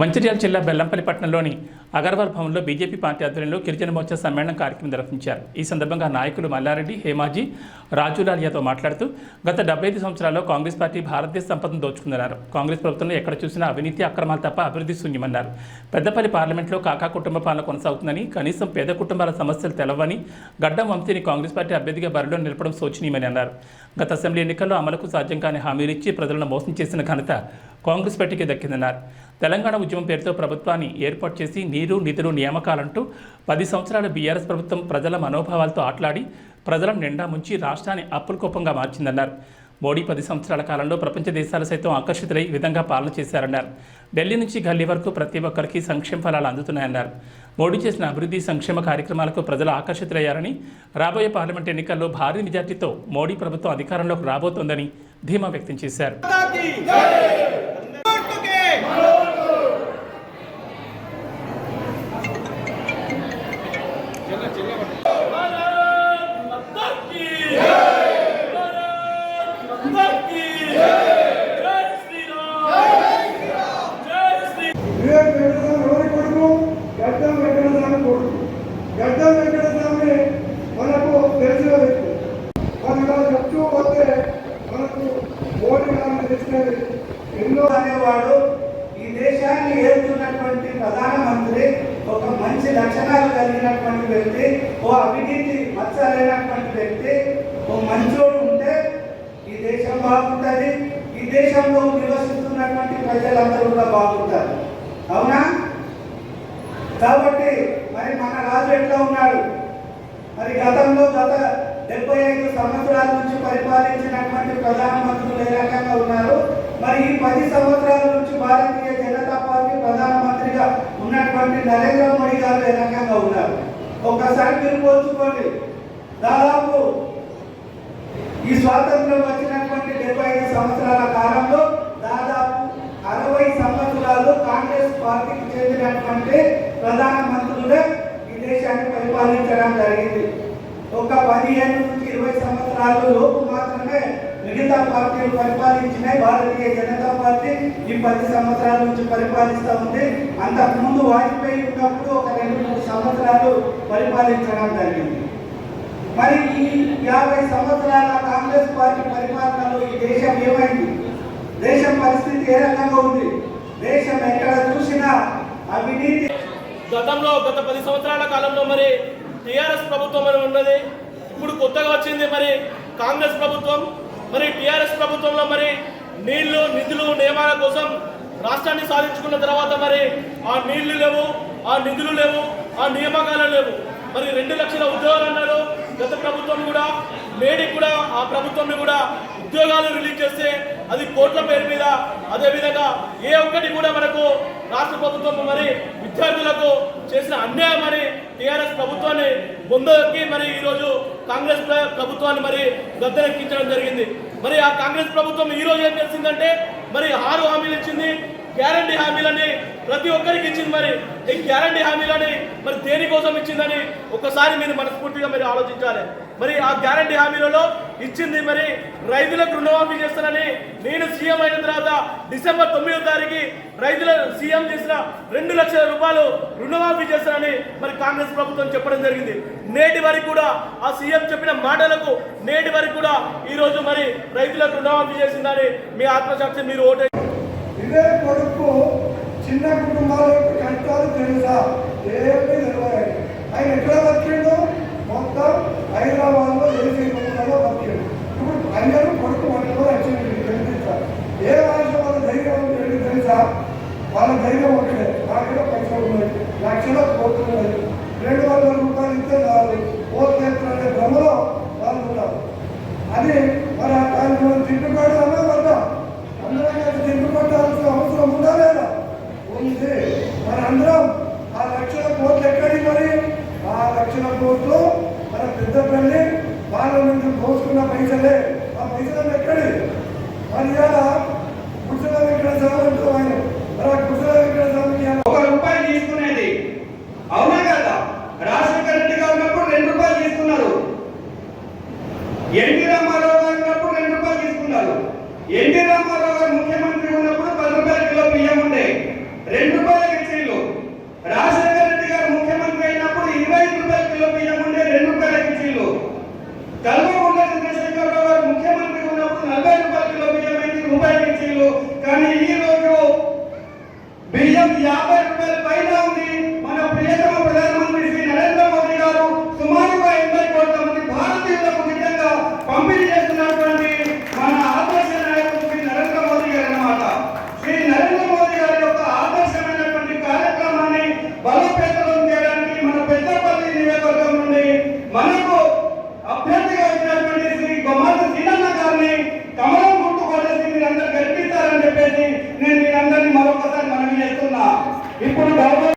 మంచిర్యాల జిల్లా బెల్లంపల్లి పట్టణంలోని అగర్వాల్ భవన్లో బీజేపీ పార్టీ ఆధ్వర్యంలో గిరిజన మోర్చా సమ్మేళనం కార్యక్రమం నిర్వహించారు. ఈ సందర్భంగా నాయకులు మల్లారెడ్డి హేమాజీ రాజులాలియాతో మాట్లాడుతూ గత డెబ్బై ఐదు సంవత్సరాల్లో కాంగ్రెస్ పార్టీ భారతదేశ సంపదను దోచుకుందన్నారు. కాంగ్రెస్ ప్రభుత్వంలో ఎక్కడ చూసినా అవినీతి అక్రమాలు తప్ప అభివృద్ధి శూన్యమన్నారు. పెద్దపల్లి పార్లమెంట్లో కాకా కుటుంబ పాలన కొనసాగుతుందని కనీసం పేద కుటుంబాల సమస్యలు తెలవని గడ్డం వంశీని కాంగ్రెస్ పార్టీ అభ్యర్థిగా బరిలో నిలపడం శోచనీయమని అన్నారు. గత అసెంబ్లీ ఎన్నికల్లో అమలుకు సాధ్యం కాని హామీలు ఇచ్చి ప్రజలను మోసం చేసిన ఘనత కాంగ్రెస్ పార్టీకి దక్కిందన్నారు. తెలంగాణ ఉద్యమం పేరుతో ప్రభుత్వాన్ని ఏర్పాటు చేసి నీరు నిధులు నియామకాలంటూ పది సంవత్సరాల బీఆర్ఎస్ ప్రభుత్వం ప్రజల మనోభావాలతో ఆట్లాడి ప్రజల నిండా ముంచి రాష్ట్రాన్ని అప్పులకోపంగా మార్చిందన్నారు. మోడీ పది సంవత్సరాల కాలంలో ప్రపంచ దేశాలు సైతం ఆకర్షితులై విధంగా పాలన చేశారన్నారు. ఢిల్లీ నుంచి గల్లీ వరకు ప్రతి ఒక్కరికి సంక్షేమ ఫలాలు అందుతున్నాయన్నారు. మోడీ చేసిన అభివృద్ధి సంక్షేమ కార్యక్రమాలకు ప్రజలు ఆకర్షితులయ్యారని రాబోయే పార్లమెంట్ ఎన్నికల్లో భారీ మెజార్టీతో మోడీ ప్రభుత్వం అధికారంలోకి రాబోతోందని ధీమా వ్యక్తం చేశారు. చెప్తూ పోతే మనకు మోడీ గారిని తెచ్చినది ఎన్నో అనేవాడు దేశాన్ని ఏలుతున్నటువంటి ప్రధానమంత్రి ఒక మంచి లక్షణాలు కలిగినటువంటి వ్యక్తి ఓ అవినీతి మచ్చలేనటువంటి వ్యక్తి ఓ మంచోడు ఉంటే ఈ దేశం బాగుంటుంది. ఈ దేశంలో నివసిస్తున్నటువంటి ప్రజలందరూ కూడా బాగుంటారు. అవునా? కాబట్టి మరి మన రాజు ఎట్లా ఉన్నాడు? మరి గతంలో గత డెబ్బై ఐదు సంవత్సరాల నుంచి పరిపాలించినటువంటి ప్రధానమంత్రులు ఏ రకంగా ఉన్నారు? మరి ఈ పది సంవత్సరాల నుంచి భారతీయ జనతా పార్టీ ప్రధానమంత్రిగా ఉన్నటువంటి నరేంద్ర మోడీ గారు ఏ రకంగా ఉన్నారు? ఒక్కసారి మీరు పోల్చుకోండి. దాదాపు ఈ స్వాతంత్రం వచ్చినటువంటి డెబ్బై ఐదు సంవత్సరాల కాలంలో దాదాపు అరవై సంవత్సరాలు కాంగ్రెస్ పార్టీకి చెందినటువంటి ప్రధానమంత్రులుగా ఈ దేశాన్ని పరిపాలించడం జరిగింది. ఒక పదిహేను నుంచి ఇరవై సంవత్సరాలు లోపు మాత్రమే మిగతా పార్టీలు పరిపాలించినాయి భారతీయ జనతా పార్టీ ఈ పది సంవత్సరాల నుంచి పరిపాలిస్తూ ఉంది. అంతకుముందు వాజ్పేయి ఉన్నప్పుడు ఒక రెండు మూడు సంవత్సరాలు పరిపాలించడం జరిగింది. మరి ఈ యాభై సంవత్సరాల కాంగ్రెస్ పార్టీ పరిపాలనలో ఈ దేశం ఏమైంది? దేశం పరిస్థితి ఏ రకంగా ఉంది? దేశం ఎక్కడ చూసినా అవినీతి. గతంలో గత పది సంవత్సరాల కాలంలో మరి టిఆర్ఎస్ ప్రభుత్వం అని ఉన్నది. ఇప్పుడు కొత్తగా వచ్చింది మరి కాంగ్రెస్ ప్రభుత్వం. మరి టిఆర్ఎస్ ప్రభుత్వంలో మరి నీళ్ళు నిధులు నియమాల కోసం రాష్ట్రాన్ని సాధించుకున్న తర్వాత మరి ఆ నీళ్ళు లేవు ఆ నిధులు లేవు ఆ నియామకాలు లేవు. మరి రెండు లక్షల ఉద్యోగాలు అన్నారు గత ప్రభుత్వం కూడా నేడి కూడా ఆ ప్రభుత్వం కూడా ఉద్యోగాలు రిలీజ్ చేస్తే అది కోట్ల పేరు మీద. అదేవిధంగా ఏ ఒక్కటి కూడా మనకు రాష్ట్ర ప్రభుత్వం మరి విద్యార్థులకు చేసిన అన్యాయం అని టీఆర్ఎస్ ప్రభుత్వాన్ని బొందకి మరి ఈరోజు కాంగ్రెస్ ప్రభుత్వాన్ని మరి గద్దెనెక్కించడం జరిగింది. మరి ఆ కాంగ్రెస్ ప్రభుత్వం ఈ రోజు ఏం చేసిందంటే మరి ఆరు హామీలు ఇచ్చింది. గ్యారంటీ హామీలని ప్రతి ఒక్కరికి ఇచ్చింది మరి. ఈ గ్యారంటీ హామీలని మరి దేనికోసం ఇచ్చిందని ఒకసారి మీరు మనస్ఫూర్తిగా మీరు ఆలోచించాలి. మరి ఆ గ్యారంటీ హామీలలో ఇచ్చింది మరి రైతులకు రుణమాఫీ చేస్తానని నేను సీఎం అయిన తర్వాత డిసెంబర్ తొమ్మిదో తారీఖు రైతుల సీఎం చేసిన రెండు లక్షల రూపాయలు రుణమాఫీ చేస్తానని మరి కాంగ్రెస్ ప్రభుత్వం చెప్పడం జరిగింది. నేటి వరకు కూడా ఆ సీఎం చెప్పిన మాటలకు నేటి వరకు కూడా ఈ రోజు మరి రైతులకు రుణమాఫీ చేసిందని మీ ఆత్మసాక్షి మీరు ఓటే చిన్న కుటుంబాల యొక్క కష్టాలు తెలుసా? ఏమీ తెలియదు ఆయన ఎక్కడ బతికిండు మొత్తం హైదరాబాద్లో ఏసీ కుటుంబంలో బతికిండు ఇప్పుడు అందరూ కొడుకు వంటలో వచ్చింది తెలుసా ఏ భాష వాళ్ళ ధైర్యం ఉంటుంది తెలుసా వాళ్ళ ధైర్యం ఒకటే నాకేదో పైసలు ఉన్నాయి లక్షల కోట్లు ఉన్నాయి రెండు వందల రూపాయలు ఇస్తే చాలు ఓట్లు అనే భ్రమలో వాళ్ళు ఉన్నారు అది మరి ఆ దాన్ని మనం తిట్టుకోవడమే వద్దా అందరం కలిసి తిట్టుకోవాల్సిన అవసరం ఉందా లేదా ఉంది మరి అందరం ఆ లక్షల కోట్లు ఎక్కడి మరి? ఆ లక్షల కోట్లు మన పెద్దపల్లి వాళ్ళ నుంచి దోసుకున్న పైసలే. ఆ పైసలు ఎక్కడి? మరి ఇలా కుశల వెంకట స్వామి అంటూ ఆయన. మరి ఆ కుశల వెంకట స్వామికి ఒక రూపాయి తీసుకునేది. అవునా కదా? రాజశేఖర రెడ్డి గారు ఉన్నప్పుడు రెండు రూపాయలు తీసుకున్నారు. ఎన్టీ రామారావు గారు ఉన్నప్పుడు రెండు రూపాయలు తీసుకున్నారు. ఎన్టీ రామారావు గారు ముఖ్యమంత్రి ఉన్నప్పుడు పది రూపాయల కిలో బియ్యం ఉండే. రెండు రూపాయలు బియ్యం యాభై రూపాయల పైన ఉంది. మన ప్రియతమ ప్రధానమంత్రి శ్రీ నరేంద్ర మోదీ గారు సుమారుగా ఎనభై కోట్ల మంది భారతీయులకు విధంగా పంపిణీ చేస్తున్నటువంటి మన ఆదర్శ నాయకుడు శ్రీ నరేంద్ర మోదీ గారు అన్నమాట. శ్రీ నరేంద్ర మోదీ గారి యొక్క ఆదర్శమైనటువంటి కార్యక్రమాన్ని బలోపేతం చేయడానికి మన పెద్దపల్లి నియోజకవర్గం నుండి మనకు